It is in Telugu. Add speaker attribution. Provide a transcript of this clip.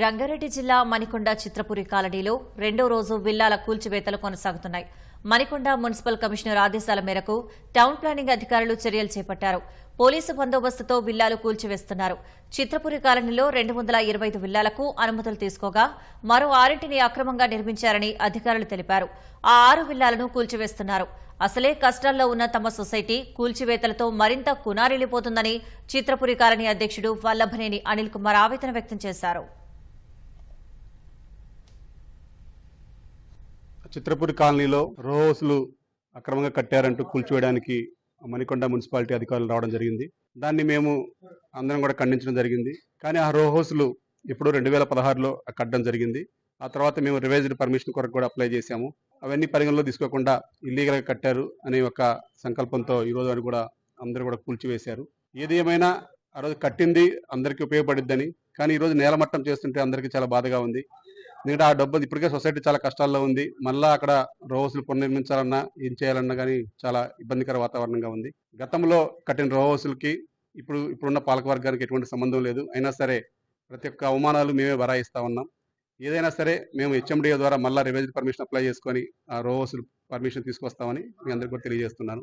Speaker 1: రంగారెడ్డి జిల్లా మణికొండ చిత్రపురి కాలనీలో రెండో రోజు విల్లాల కూల్చివేతలు కొనసాగుతున్నాయి. మణికొండ మున్సిపల్ కమిషనర్ ఆదేశాల మేరకు టౌన్ ప్లానింగ్ అధికారులు చర్యలు చేపట్టారు. పోలీసు బందోబస్తుతో విల్లాలు కూల్చివేస్తున్నారు. చిత్రపురి కాలనీలో రెండు వందల ఇరవై ఐదు విల్లాలకు అనుమతులు తీసుకోగా మరో ఆరింటిని అక్రమంగా నిర్మించారని అధికారులు తెలిపారు. ఆ ఆరు విల్లాలను కూల్చివేస్తున్నారు. అసలే కష్టాల్లో ఉన్న తమ సొసైటీ కూల్చివేతలతో మరింత కునారిల్లిపోతుందని చిత్రపురి కాలనీ అధ్యక్షుడు వల్లభనేని అనిల్ కుమార్ ఆవేదన వ్యక్తం చేశారు.
Speaker 2: చిత్రపూరి కాలనీలో రో హౌస్లు అక్రమంగా కట్టారంటూ కూల్చివేయడానికి మణికొండ మున్సిపాలిటీ అధికారులు రావడం జరిగింది. దాన్ని మేము అందరం కూడా ఖండించడం జరిగింది. కానీ ఆ రో హౌస్లు ఇప్పుడు రెండు వేల పదహారులో కట్టడం జరిగింది. ఆ తర్వాత మేము రివైజ్డ్ పర్మిషన్ కొరకు కూడా అప్లై చేశాము. అవన్నీ పరిగణలో తీసుకోకుండా ఇల్లీగల్గా కట్టారు అనే ఒక సంకల్పంతో ఈరోజు అని కూడా అందరూ కూడా కూల్చివేశారు. ఏది ఏమైనా ఆ రోజు కట్టింది అందరికీ ఉపయోగపడిద్దని కానీ ఈరోజు నేలమట్టం చేస్తుంటే అందరికీ చాలా బాధగా ఉంది. ఎందుకంటే ఆ డబ్బు ఇప్పటికే సొసైటీ చాలా కష్టాల్లో ఉంది. మళ్ళా అక్కడ రోహౌస్లు పునర్నిర్మించాలన్నా ఏం చేయాలన్నా కానీ చాలా ఇబ్బందికర వాతావరణంగా ఉంది. గతంలో కట్టిన రో ఇప్పుడు ఇప్పుడున్న పాలకవర్గానికి ఎటువంటి సంబంధం లేదు. అయినా సరే ప్రతి ఒక్క అవమానాలు మేమే భరాయిస్తా ఉన్నాం. ఏదైనా సరే మేము హెచ్ఎండిఏ ద్వారా మళ్ళా రివైజ్ పర్మిషన్ అప్లై చేసుకొని ఆ రోహౌస్లు పర్మిషన్ తీసుకొస్తామని మీ అందరికీ కూడా తెలియజేస్తున్నాను.